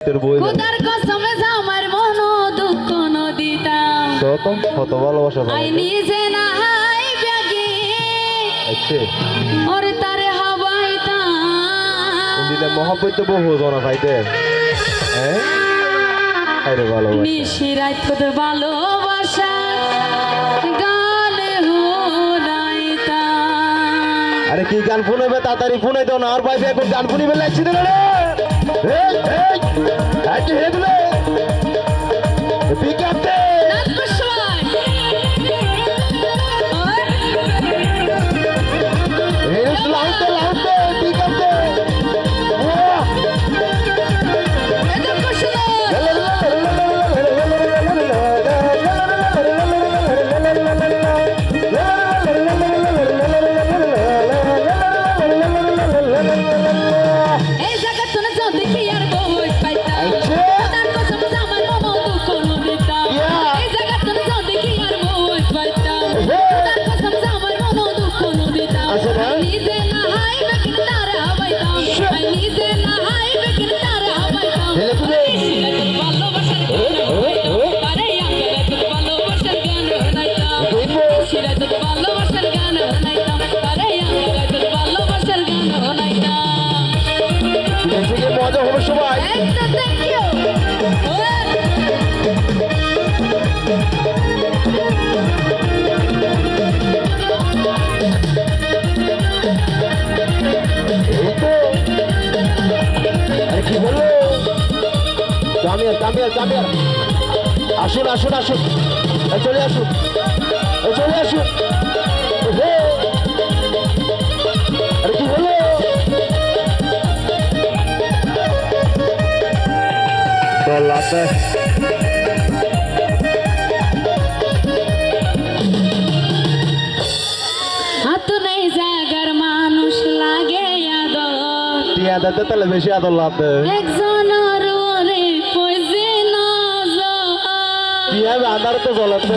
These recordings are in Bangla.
খুদার কসমে আমার মন দুঃখ নদিতাম ভালোবাসা আই নিজে না ব্যাগে আচ্ছা। ওর তারে হাবাইতাম দিলে মহাব্বত বহু জনা ভাইতে হ্যাঁ? আরে ভালোবাসা। নিশিরাই তোর ভালোবাসা গানে হোনাইতাম। আরে কি গান শুনবে তাড়াতাড়ি শুনে দাও না আর ভাই গান শুনিবে লাগছি না রে। এই hey! আজকে হে দিলে pick up sana sandı ki yargı কামিয়ার কামিয়ার কামিয়ার আসুন আসুন আসুন চলে আসুন চলে আসুন আরে কি হলো বলাতে জাগার মানুষ লাগে আদর। টিয়া দিতে তাহলে বেশি আদর লাগবে আদার তো চলাতে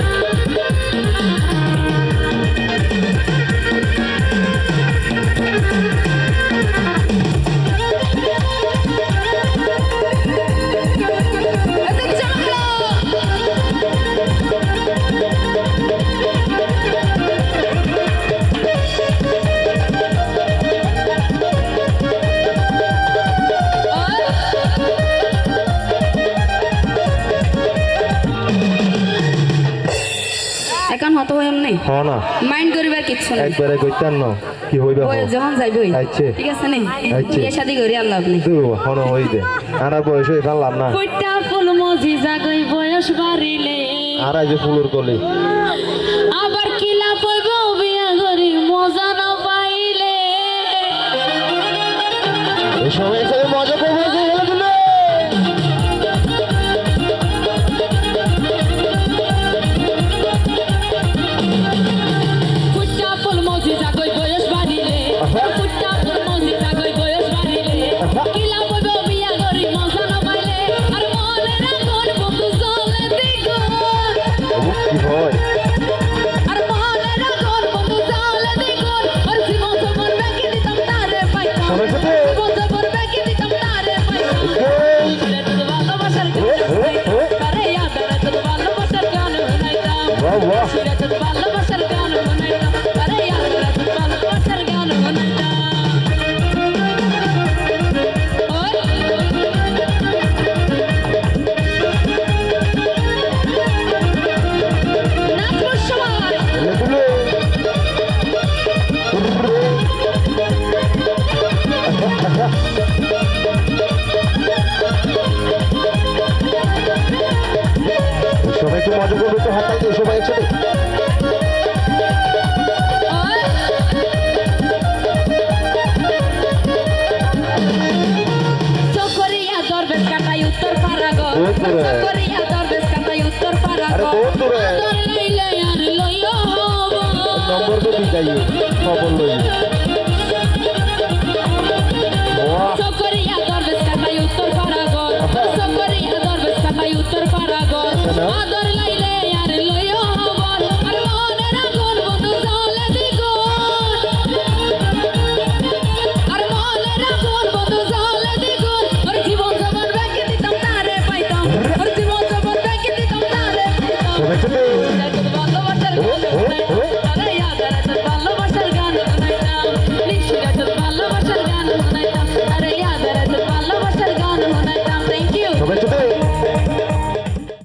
এখন হত হইম নাই। হ না। মাইন্ড করিবার কিচ্ছু নাই। একবারে না কি হইবে যখন আচ্ছা। ঠিক আছে নি। বিয়ে শাদি করি আল্লাহ আপনি হন হই দে। আর বয়স ফেললাম না। কইটা ফুল মজি জাগই বয়স বাড়িলে আর আজ ফুলুর কলি। আবার কিলা পইব বিয়া করি মজা না পাইলে মজা Yeah. একটু মজা করব তো হাততালি দিয়ে সবাই একসাথে। উত্তর পারাগর বহুত দরবেশ কাটাই উত্তর পারাগর লইলে আর লইও নম্বর তো ঠিক খবর লই দরবেশ